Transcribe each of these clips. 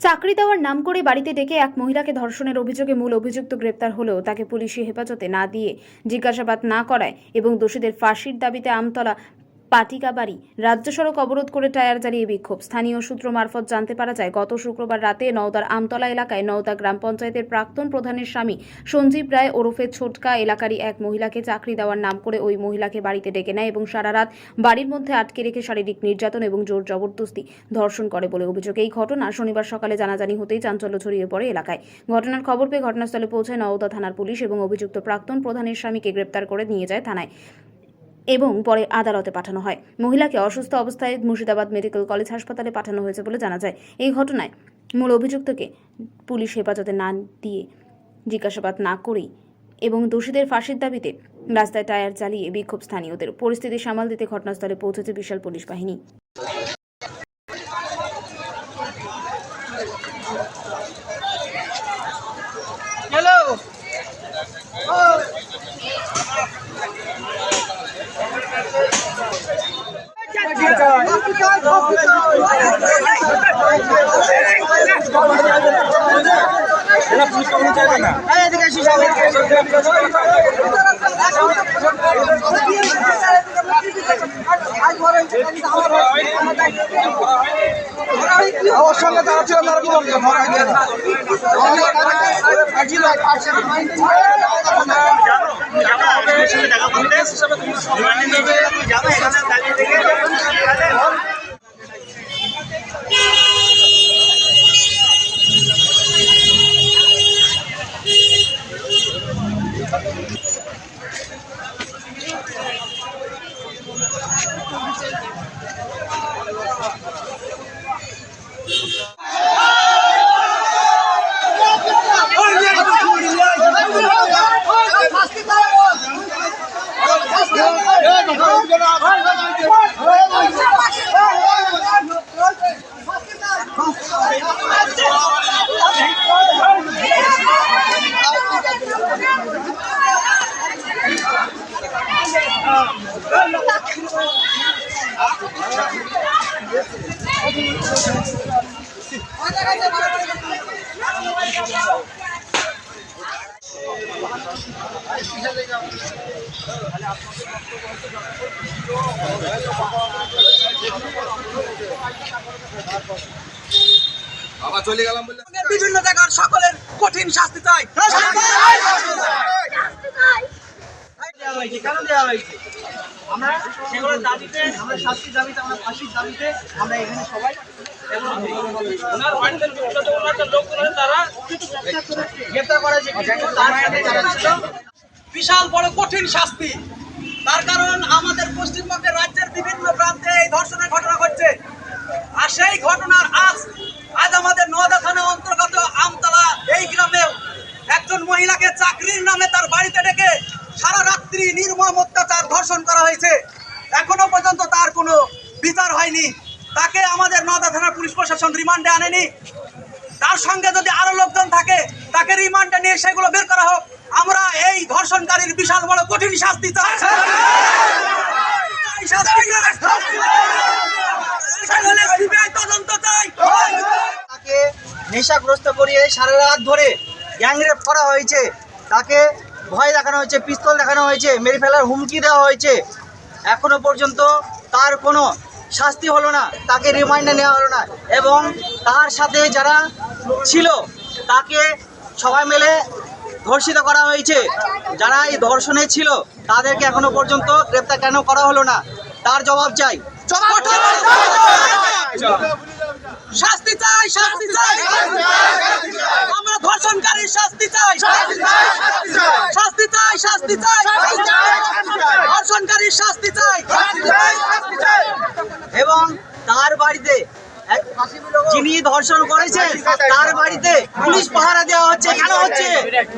চাকরি দেওয়ার নাম করে বাড়িতে ডেকে এক মহিলাকে ধর্ষণের অভিযোগে মূল অভিযুক্ত গ্রেপ্তার হলেও তাকে পুলিশি হেফাজতে না দিয়ে জিজ্ঞাসাবাদ না করায় এবং দোষীদের ফাঁসির দাবিতে আমতলা পাটিকাবাড়ি। রাজ্য সড়ক অবরোধ করে টায়ার জ্বালিয়ে বিক্ষোভ। স্থানীয় সূত্র মারফত জানতে পারা যায়, গত শুক্রবার রাতে নওদার আমতলা এলাকায় নওদা গ্রাম পঞ্চায়েতের প্রাক্তন প্রধানের স্বামী সঞ্জীব রায় ওরফে ছোটকা এলাকারই এক মহিলাকে চাকরি দেওয়ার নাম করে ওই মহিলাকে বাড়িতে ডেকে নেয় এবং সারা রাত বাড়ির মধ্যে আটকে রেখে শারীরিক নির্যাতন এবং জোর জবরদস্তি ধর্ষণ করে বলে অভিযোগ। এই ঘটনা শনিবার সকালে জানাজানি হতেই চাঞ্চল্য ছড়িয়ে পড়ে এলাকায়। ঘটনার খবর পেয়ে ঘটনাস্থলে পৌঁছায় নওদা থানার পুলিশ এবং অভিযুক্ত প্রাক্তন প্রধানের স্বামীকে গ্রেপ্তার করে নিয়ে যায় থানায়। এবং পরে আদালতে পাঠানো হয়। মহিলাকে অসুস্থ অবস্থায় মুর্শিদাবাদ মেডিকেল কলেজ হাসপাতালে পাঠানো হয়েছে বলে জানা যায়। এই ঘটনায় মূল অভিযুক্তকে পুলিশ হেফাজতে না দিয়ে জিজ্ঞাসাবাদ না করেই এবং দোষীদের ফাঁসির দাবিতে রাস্তায় টায়ার চালিয়ে বিক্ষোভ স্থানীয়দের। পরিস্থিতি সামাল দিতে ঘটনাস্থলে পৌঁছেছে বিশাল পুলিশ বাহিনী। Hello. আমার সঙ্গে তারা যাবা অফিসের সাথে দেখা করতে রিমান্ডিং করবে যাবে এখানে দাঁড়িয়ে থেকে বাবা চলে গেলাম বলে বিভিন্ন জায়গার সকলের কঠিন শাস্তি চাই। কেন দেওয়া হয়েছে? আমরা সেগুলোর দাবিতে আমরা শাস্তির দাবিতে আমরা ফাঁসির দাবিতে আমরা এখানে সবাই বিশাল বড় কঠিন শাস্তি। তার কারণ পশ্চিমবঙ্গের রাজ্যের বিভিন্ন প্রান্তে এই ধর্ষণের ঘটনা ঘটছে। আর সেই ঘটনার আজ আজ আমাদের নদা থানা অন্তর্গত আমতলা, এই গ্রামেও একজন মহিলাকে চাকরির নামে তার বাড়িতে ডেকে সারা রাত্রি নির্মম অত্যাচার ধর্ষণ করা হয়েছে। এখনও পর্যন্ত তার কোনো বিচার হয়নি। তাকে আমাদের নদা থানার পুলিশ প্রশাসন রিমান্ডে আনেনি। তার সঙ্গে যদি আরও লোকজন থাকে, তাকে রিমান্ডে নিয়ে সেগুলো বের করা হোক। আমরা এই ধর্ষণকারীর বিশাল বড় কঠিন শাস্তি চাই শাস্তি চাই সিবিআই তদন্ত চাই তাকে নেশাগ্রস্ত করিয়ে সারা রাত ধরে গ্যাংরেপ করা হয়েছে। তাকে ভয় দেখানো হয়েছে, পিস্তল দেখানো হয়েছে, মেরে ফেলার হুমকি দেওয়া হয়েছে। এখনও পর্যন্ত তার কোনো শাস্তি হলো না, তাকে রিমাইন্ডে নেওয়া হলো না। এবং তার সাথে যারা ছিল, তাকে সবাই মিলে ধর্ষিত করা হয়েছে। যারা এই ধর্ষণে ছিল, তাদেরকে এখনও পর্যন্ত গ্রেপ্তার কেন করা হলো না? তার জবাব চাই। শাস্তি চাই শাস্তি চাই। আমরা ধর্ষণকারীর শাস্তি চাই। শাস্তি চাই শাস্তি চাই। ধর্ষণকারীর শাস্তি চাই। এবং তার বাড়িতে যিনি ধর্ষণ করেছেন, তার বাড়িতে পুলিশ পাহারা দেওয়া হচ্ছে। কেন হচ্ছে?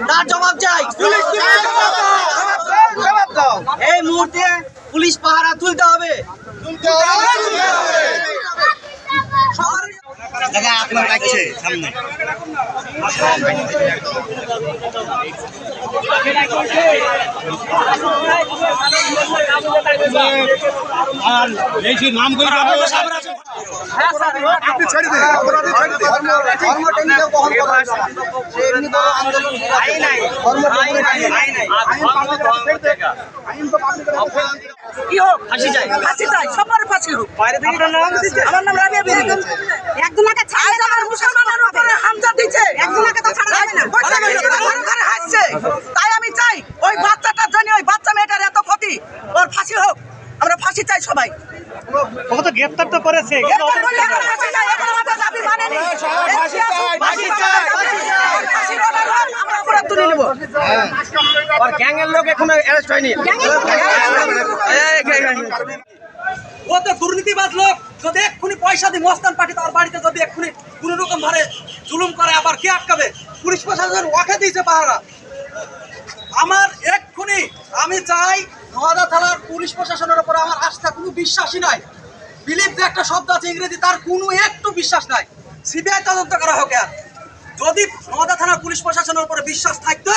তার জবাব চাই। এই মুহূর্তে পুলিশ পাহারা তুলতে হবে। আপনার সামনে। আর এই যে নাম করে ধর্ম টেনে বহন করা সে এমনি বড় আন্দোলন আইন নাই ধর্ম আইন নাই আইন নাই কি হোক? ফাঁসি যায় ফাঁসি চাই সবার ফাঁসি হোক। বাইরে থেকে নাম আমার নাম রাবিয়া বিবি ছাড়া মুসলমানের উপরে দিচ্ছে। একজনকে তো ছাড়া যাবে না। ঘরে ঘরে হাসছে। তাই আমি চাই ওই বাচ্চাটার জন্য ওই বাচ্চা মেয়েটার এত ক্ষতি। ওর ফাঁসি হোক। আমরা ফাঁসি চাই সবাই। ও তো গ্রেফতার তো করেছে এরপর বলি ফাঁসি চাই এখন আমাদের দাবি মানেনি। ফাঁসি চাই। ফাঁসি চাই ফাঁসির order হোক, আমরা আর গ্যাং এর লোক এখনও অ্যারেস্ট হয়নি। ও তো দুর্নীতিবাজ লোক। যদি এক্ষুনি পয়সা দিয়ে মস্তান পাঠি তার বাড়িতে যদি এক্ষুনি কোন রকম ভাবে জুলুম করে আবার কে আটকাবে? পুলিশ প্রশাসন ওকে দিয়েছে পাহারা। আমার এক্ষুনি আমি চাই নোয়াদা থানার পুলিশ প্রশাসনের উপর আমার আস্থা কোনো বিশ্বাসই নাই। বিলিভ যে একটা শব্দ আছে ইংরেজি তার কোনো একটু বিশ্বাস নাই। সিবিআই তদন্ত করা হোক আর। যদি নোয়াদা থানার পুলিশ প্রশাসনের উপরে বিশ্বাস থাকতো,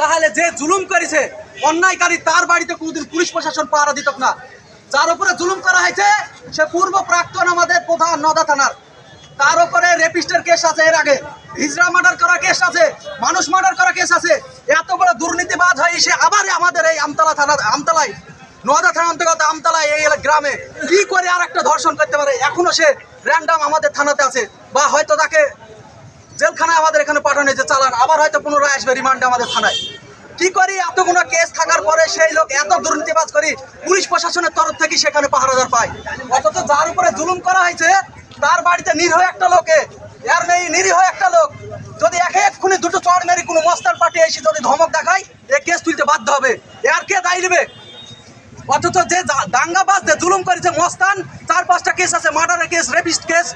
তাহলে যে জুলুম করেছে অন্যায়কারী তার বাড়িতে কোনোদিন পুলিশ প্রশাসন পাহারা দিত না। যার উপরে জুলুম করা হয়েছে, সে পূর্ব প্রাক্তন আমাদের প্রধান নদা থানার। তার উপরে রেপিস্টের কেস আছে এর আগে। হিজড়া মার্ডার করা কেস আছে, মানুষ মার্ডার করা কেস আছে। এত বড় দুর্নীতিবাজ হয়ে সে আবার আমাদের এই আমতলা থানা, আমতলায় নোয়াদা থানা অন্তর্গত আমতলায় এই গ্রামে কি করে আর একটা ধর্ষণ করতে পারে? এখনও সে র্যান্ডাম আমাদের থানাতে আছে। বা হয়তো তাকে জেলখানায় আমাদের এখানে পাঠানো হয়েছে চালান। আবার হয়তো পুনরায় আসবে রিমান্ডে আমাদের থানায়। কি করি? এতগুলো কেস থাকার পরে সেই লোক এত দুর্নীতিবাজ করি, পুলিশ প্রশাসনের তরফ থেকে সেখানে পাহারাদার পায় অথচ যার উপরে জুলুম করা হয়েছে, তার বাড়িতে নিরীহ একটা লোকে। এর নেই নিরীহ একটা লোক। যদি একে এক্ষুনি দুটো চড় মেরি কোনো মস্তান পার্টি এসে যদি ধমক দেখায়, এ কেস তুলতে বাধ্য হবে। এর কে দায়ী নেবে? অথচ যে দাঙ্গাবাজ, যে জুলুম করেছে মস্তান, চার পাঁচটা কেস আছে, মার্ডারের কেস, রেপিস্ট কেস।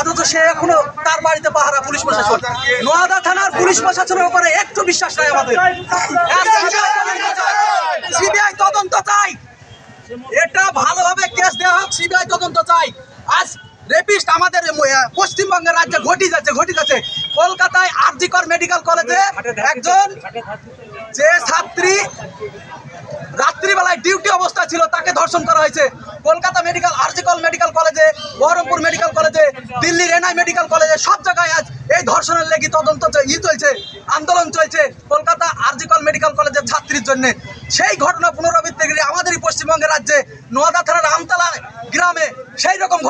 অথচ সে এখনও তার বাড়িতে পাহারা পুলিশ প্রশাসন। নোয়াদা থানার পুলিশ প্রশাসনের উপরে একটু বিশ্বাস নাই আমাদের। সিবিআই তদন্ত চাই। এটা ভালোভাবে কেস দেওয়া হোক, সিবিআই তদন্ত চাই। আজ রেপিস্ট আমাদের পশ্চিমবঙ্গের রাজ্যে ঘটি যাচ্ছে ঘটি যাচ্ছে। কলকাতায় আরজিকর মেডিকেল কলেজে একজন যে ছাত্রী রাত্রিবেলায় ডিউটি অবস্থা ছিল, তাকে ধর্ষণ করা হয়েছে। কলকাতা মেডিকেল আরজিকল মেডিকেল কলেজে, বহরমপুর মেডিকেল কলেজে দিল্লির এনআই মেডিকেল কলেজে সব জায়গায় আজ এই ধর্ষণের লেগে তদন্ত ই চলছে, আন্দোলন চলছে কলকাতা আরজিকল মেডিকেল কলেজের ছাত্রীর জন্য। সেই ঘটনা পুনরাবৃত্তি আমাদেরই পশ্চিমবঙ্গের রাজ্যে নোয়াদা থানার আমতলা গ্রামে সেই রকম ঘটনা